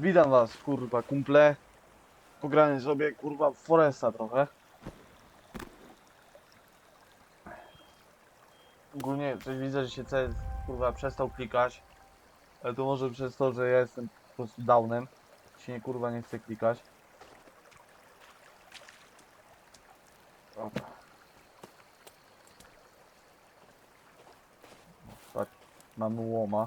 Witam was, kurwa, kumple. Pogranie sobie, kurwa, Foresta trochę. Ogólnie coś widzę, że się CS, kurwa, przestał klikać. Ale to może przez to, że ja jestem po prostu downem. Się nie, kurwa, nie chce klikać. Dobra. Tak, mamy łoma.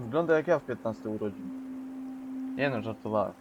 Wygląda jak ja w 15 urodzin. Nie no, żartowałem.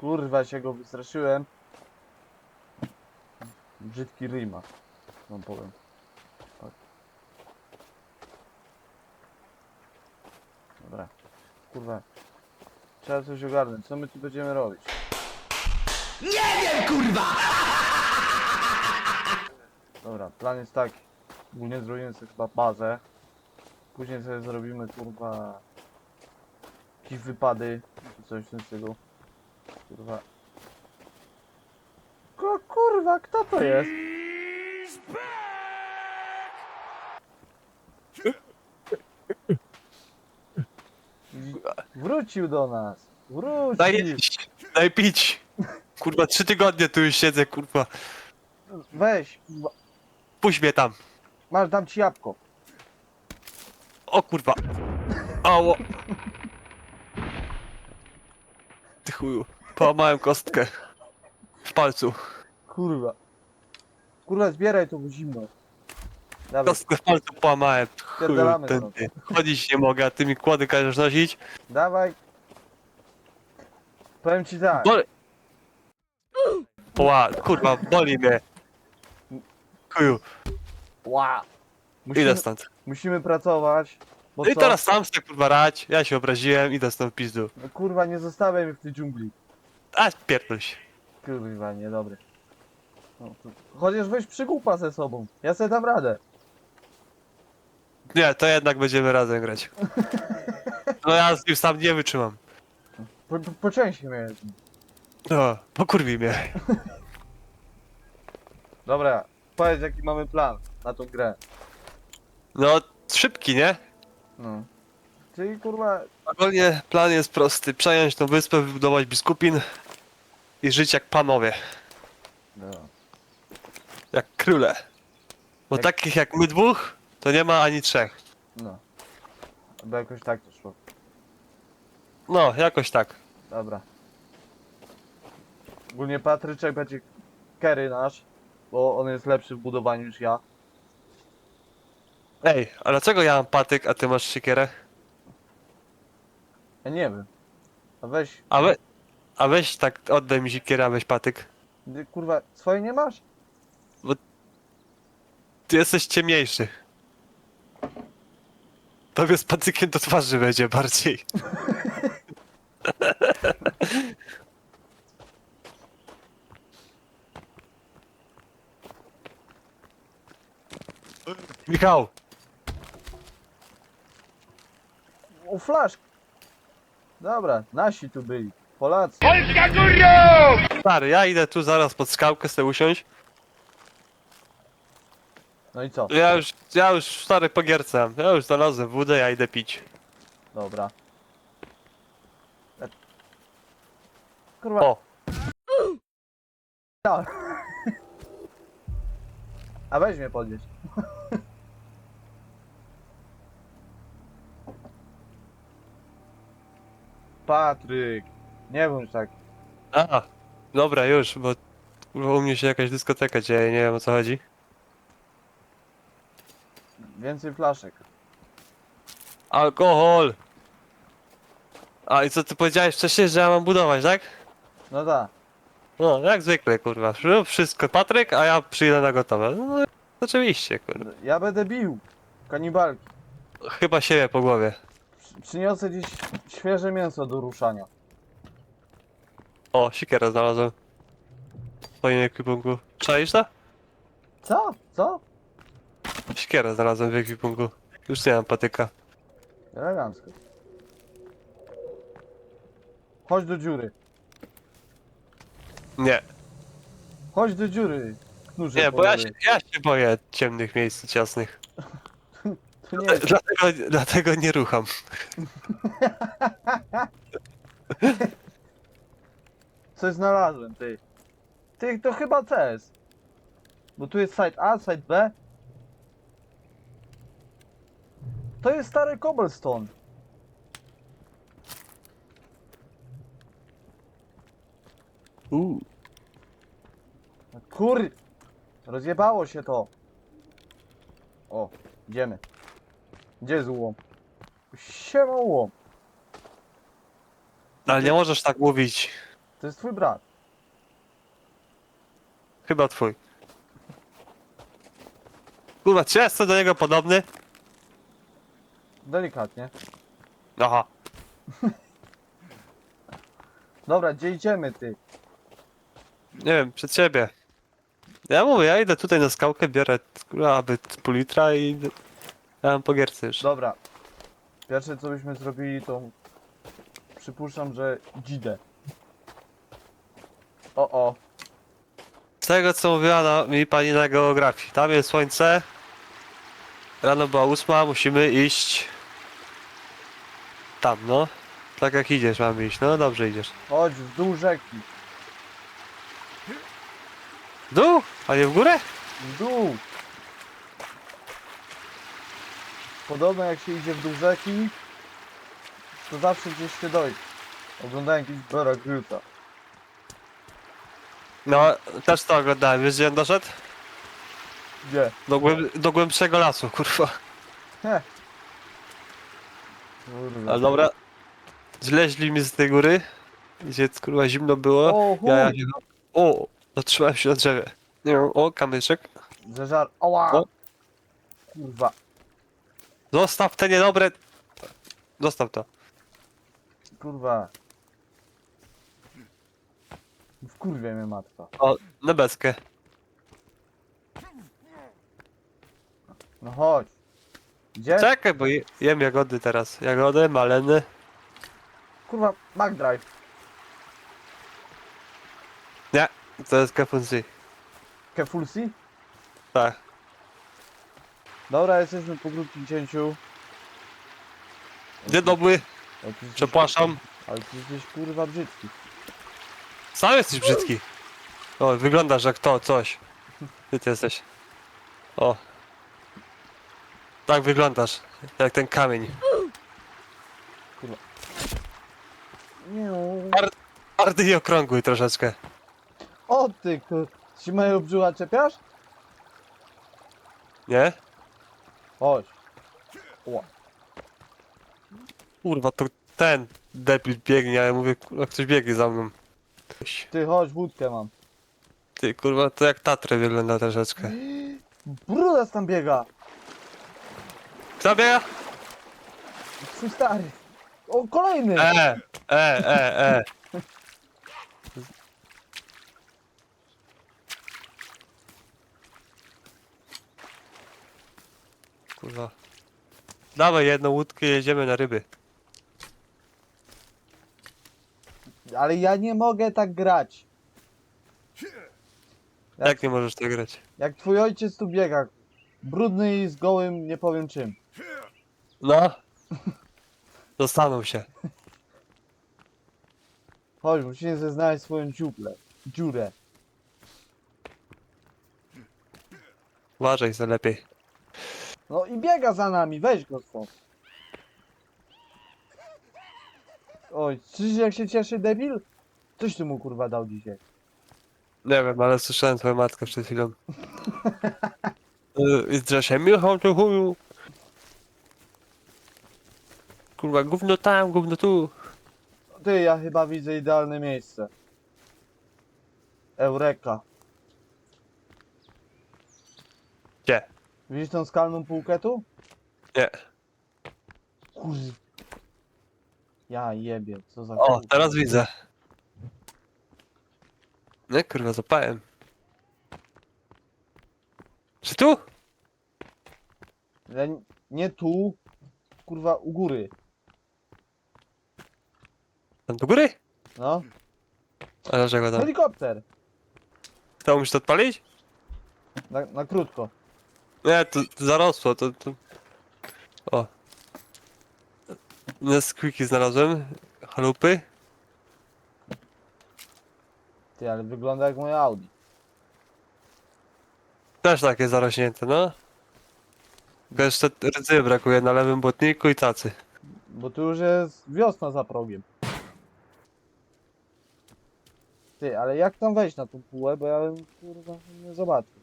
Kurwa się go wystraszyłem. Brzydki ryj ma. Wam powiem. Tak. Dobra. Kurwa. Trzeba coś ogarnąć. Co my tu będziemy robić? Dobra, plan jest taki. Ogólnie zrobimy sobie chyba bazę. Później sobie zrobimy kurwa jakieś wypady czy coś w tym stylu. Kurwa. Ko, kurwa, kto to jest? Wrócił do nas. Wrócił. Daj jeść, daj pić. Kurwa, trzy tygodnie tu już siedzę, kurwa. Weź. Puść mnie tam. Masz, dam ci jabłko. O kurwa. Ało. Ty chuju. Połamałem kostkę. W palcu. Kurwa. Kurwa, zbieraj to, bo zimno. Dawaj. Kostkę w palcu połamałem. Chuju, Pierdalamy ten, stąd. Chodzić nie mogę, a ty mi kłody każesz nosić. Dawaj. Powiem ci tak. Boli. Ła, kurwa, boli mnie. Chuju, Ła. Musimy, idę stąd. musimy pracować. Bo No i co? teraz sam chcę kurwa rać, ja się obraziłem, idę stąd w pizdu. No, kurwa, nie zostawiaj mnie w tej dżungli. A, pierdol się. Kurwa, niedobry. No, to... Chociaż weź przygłupa ze sobą. Ja sobie dam radę. Nie, to jednak będziemy razem grać. No ja z nim sam nie wytrzymam. Po, po, poczęście mnie. No, pokurwi mnie. Dobra, powiedz jaki mamy plan na tą grę. No, szybki, nie? No. Czyli kurwa, Ogólnie plan jest prosty. Przejąć tą wyspę, wybudować biskupin i żyć jak panowie, no. jak króle. Bo Jak- takich jak my dwóch, to nie ma ani trzech. no. Bo jakoś tak to szło. No, jakoś tak. Dobra. Ogólnie Patryczek będzie Kerry nasz, bo on jest lepszy w budowaniu niż ja. Ej, a dlaczego ja mam patyk, a ty masz siekierę? Ja nie wiem. A weź, A, we, a weź tak, oddaj mi siekierę, a weź patyk. ty, kurwa, swoje nie masz? Ty jesteś ciemniejszy. Tobie z patykiem do twarzy będzie bardziej. Michał, O, flaszk! Dobra, nasi tu byli. Polacy. stary, ja idę tu zaraz pod skałkę sobie usiąść. No i co? Ja już, ja już stary po gierce mam. Ja już znalazłem wódę, ja idę pić. Dobra. E- Kurwa. O, Tak. A weź mnie podnieść. Patryk. Nie bądź tak. a, dobra już, bo kurwa, u mnie się jakaś dyskoteka dzieje, nie wiem o co chodzi. Więcej flaszek. Alkohol! A i co ty powiedziałeś wcześniej, że ja mam budować, tak? No tak. No, jak zwykle, kurwa. Rób wszystko Patryk, a ja przyjdę na gotowe. No, oczywiście, kurwa. Ja będę bił. Kanibalki. Chyba siebie po głowie. Przy- Przyniosę dziś świeże mięso do ruszania. O, siekierę znalazłem. W swoim ekwipunku. Czaisz to? Co? Co? Siekierę znalazłem w ekwipunku. Już nie mam patyka. Elegancko. Chodź do dziury. Nie, Chodź do dziury. Knurze nie, bo ja polowy. się, ja się boję ciemnych miejsc ciasnych. Nie jest. Dlatego, dlatego nie rucham. Coś znalazłem, ty. Ty, to chyba CS. Bo tu jest site A, site B. To jest stary cobblestone. Uuu. Kur... Rozjebało się to. O, idziemy. Gdzie jest łom? Siema łom. Ale nie możesz tak mówić. To jest twój brat. Chyba twój. Kurwa, czy ja jestem do niego podobny? Delikatnie. Aha. Dobra, gdzie idziemy ty? Nie wiem, przed ciebie. Ja mówię, ja idę tutaj na skałkę, biorę kurwa, aby pół litra i ja mam po gierce już. Dobra. Pierwsze co byśmy zrobili to... Przypuszczam, że dzidę. O, o. Z tego co mówiła na, mi pani na geografii, tam jest słońce. Rano była ósma, musimy iść tam, no. Tak jak idziesz, mamy iść, no dobrze idziesz. Chodź w dół rzeki. W dół, a nie w górę? W dół. Podobno jak się idzie w dół rzeki, to zawsze gdzieś się dojdzie. Oglądałem jakiś Bera Gryta. No, też to oglądałem, wiesz gdzie on doszedł? Gdzie? Do, głęb do głębszego lasu, kurwa. Heh. Kurwa. Ale dobra. Zleźli mi z tej góry, gdzie kurwa zimno było. O, Ja, ja się... O, zatrzymałem się na drzewie. Nie wiem, o, kamyczek. Zeżar... Oła! O. Kurwa. Zostaw te niedobre... Zostaw to. Kurwa. W kurwie mnie matka. O, nebeskę. No chodź. Gdzie? Czekaj, bo je, jem jagody teraz. Jagody, maleny. Kurwa, McDrive. Nie, to jest kapuncy. Kefulsi? Tak. Dobra, jesteśmy po krótkim cięciu. Dzień dobry, Ale ty jesteś- przepraszam. Ale ty jesteś kurwa brzydki. Sam jesteś brzydki. O, wyglądasz jak to, coś. Ty, ty jesteś. O. Tak wyglądasz. Jak ten kamień. Nie. Twardy i okrągły troszeczkę. O ty kur... Ci mojego brzucha czepiasz? Nie? Chodź. Ła. Kurwa, to ten debil biegnie, a ja mówię, kurwa, ktoś biegnie za mną. Ty chodź, wódkę mam. Ty, kurwa, to jak Tatrę wygląda troszeczkę. Brudas tam biega. Kto biega? Twój stary. O, kolejny. E, e, e, e. Kurwa. Dawaj jedną łódkę, jedziemy na ryby. Ale ja nie mogę tak grać. Jak, Jak nie możesz tak grać? jak twój ojciec tu biega. Brudny i z gołym, nie powiem czym. No. Zastanów się. Chodź, musimy sobie znaleźć swoją dziuplę. Dziurę. Uważaj za lepiej. No i biega za nami, weź go stąd. Oj, czyż jak się cieszy debil? Coś ty mu kurwa dał dzisiaj. Nie wiem, ale słyszałem twoją matkę przed chwilą. Y, I drze się, Michał, ty chuju. Kurwa, gówno tam, gówno tu. Ty, ja chyba widzę idealne miejsce. Eureka. Gdzie? Widzisz tą skalną półkę tu? Nie. Kur... Ja jebie, co za O, teraz widzę. Nie, kurwa, zapałem. Czy tu? Ale nie tu, kurwa u góry. Tam do góry? No. A dlaczego tam? Helikopter! To musisz to odpalić? Na, na krótko. Nie, to, to zarosło, to, to... O. Nesquiki znalazłem. Chalupy. Ty, ale wygląda jak moje Audi. Też takie zarośnięte, no. Tylko jeszcze rdzy brakuje na lewym błotniku i tacy. Bo tu już jest wiosna za progiem. Ty, ale jak tam wejść na tą półę, bo ja bym kurwa nie zobaczył.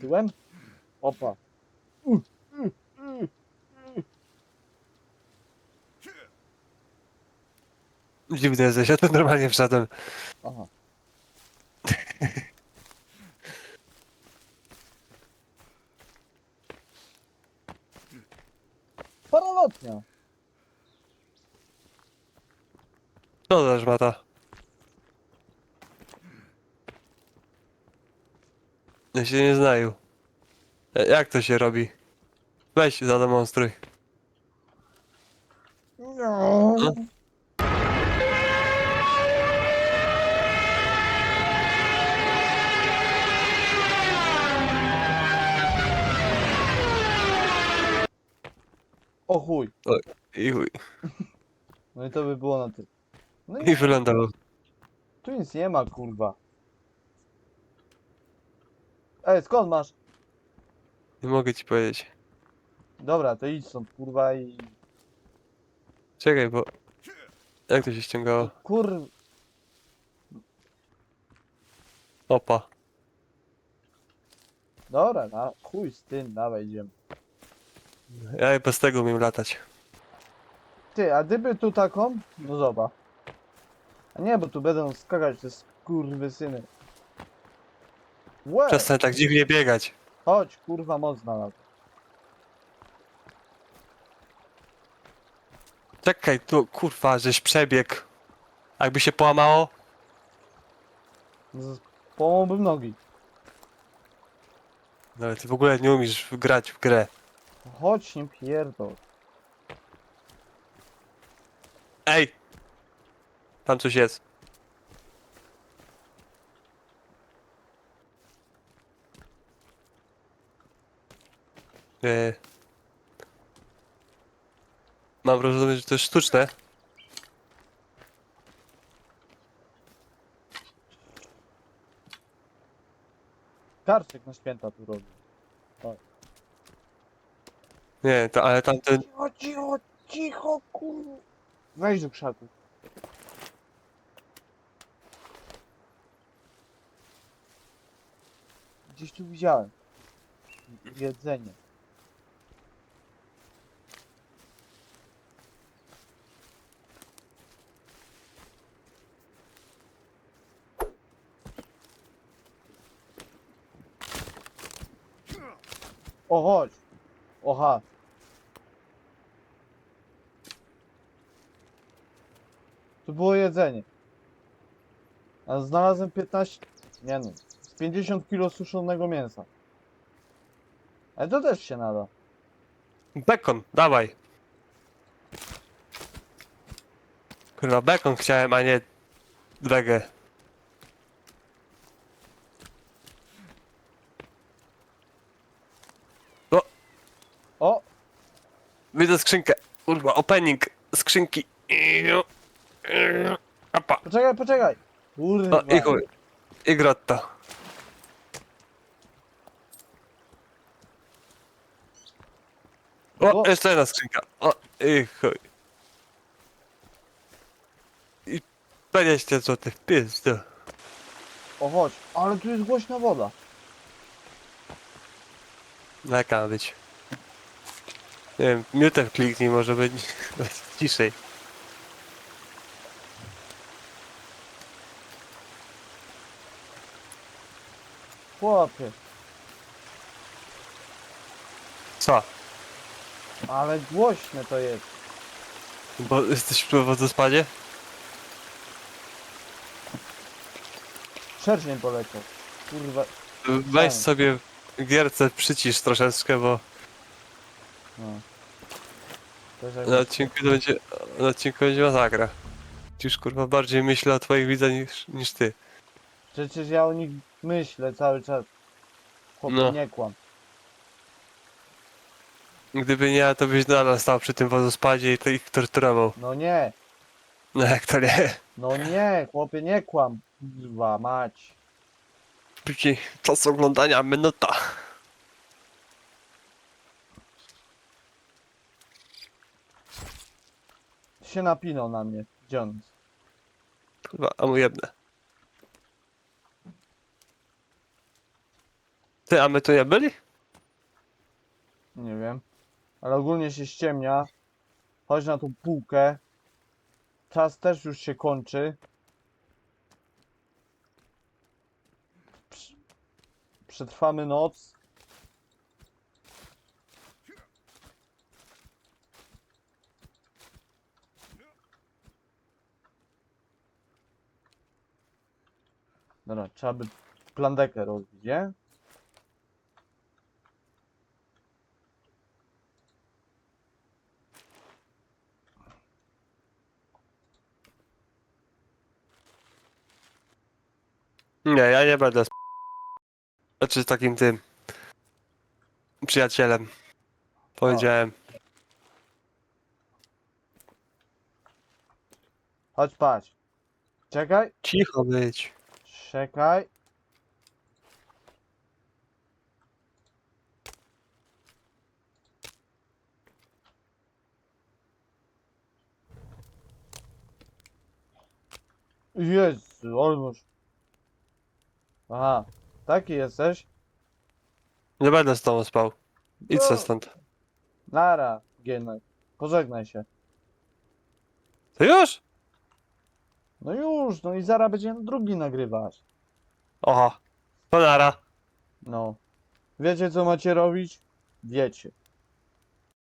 Tyłem? Opa. Dziwny jesteś, ja tu normalnie wszedłem. Aha. Paralotnia. Co za żmata? Ja się nie znają. E, Jak to się robi? Weź zademonstruj. No. O chuj. I chuj. No i to by było na tyle. No I i wylądował. tu nic nie ma, kurwa. Ej, skąd masz? Nie mogę ci powiedzieć. Dobra, to idź stąd, kurwa i... Czekaj, bo... Jak to się ściągało? Kur... Opa. Dobra, na chuj z tym, dawaj idziemy. Ja i bez tego umiem latać. Ty, a gdyby tu taką? No zobacz. A nie, bo tu będą skakać te skurwysyny. Łe! Przestań tak dziwnie biegać. Chodź, kurwa, moc na to. Czekaj, tu kurwa, żeś przebiegł. Jakby się połamało? Z- Połamałbym nogi. No ale ty w ogóle nie umiesz grać w grę. Chodź, nie pierdol. Ej! Tam coś jest. Eee. Mam wrażenie, że to jest sztuczne. Karczek na święta tu robi. Nie, to, ale tamten... Cicho, cicho, cicho, kurwa. Wejdź do krzaku. Gdzieś tu widziałem. Jedzenie. O, chodź. Oha. Tu było jedzenie. A znalazłem 15... Nie no. z 50 kg suszonego mięsa. Ale to też się nada. Bekon, dawaj. Kurwa, bekon chciałem, a nie... Wege. O! Widzę skrzynkę. Kurwa, opening skrzynki. Iu. Poczekaj, poczekaj! Kurwa. O, i chuj. I grotto. O, O. jeszcze jedna skrzynka. O, i chuj. I 20 zł, pizdu. O, chodź. Ale tu jest głośna woda. Jaka ma być? Nie wiem, minutę kliknij, może być ciszej. Chłopie, Co? ale głośne to jest. Bo jesteś w wodospadzie? Szerzej poleciał. Kurwa, Weź Tak. sobie gierce przycisz troszeczkę, bo no. Też jak na odcinku będzie, na odcinku będzie masakra. Już kurwa bardziej myślę o twoich widzach niż, niż ty. Przecież ja o nich myślę cały czas. Chłopie, No. nie kłam. Gdyby nie ja, to byś nadal stał przy tym wodospadzie i to ich torturował. No nie, No jak to nie? no nie, chłopie, nie kłam. Kurwa, mać. Później czas oglądania minuta. Się napinął na mnie. Jest? Kurwa, a mu jedne. Ty, a my tu nie byli? Nie wiem. Ale ogólnie się ściemnia. Chodź na tą półkę. Czas też już się kończy. Prz- Przetrwamy noc. Dobra, trzeba by plandekę rozbić, nie? Nie, ja nie będę. sp- Znaczy takim tym. Przyjacielem. Powiedziałem. Chodź, patrz. Czekaj, Cicho być. czekaj. Jezu, Olmusz. Aha, taki jesteś? Nie będę z tobą spał. Idź se No. stąd. Nara, Gienek. Pożegnaj się. To już? No już, no i zaraz będziemy drugi nagrywać. Oha. To nara. No. Wiecie co macie robić? Wiecie.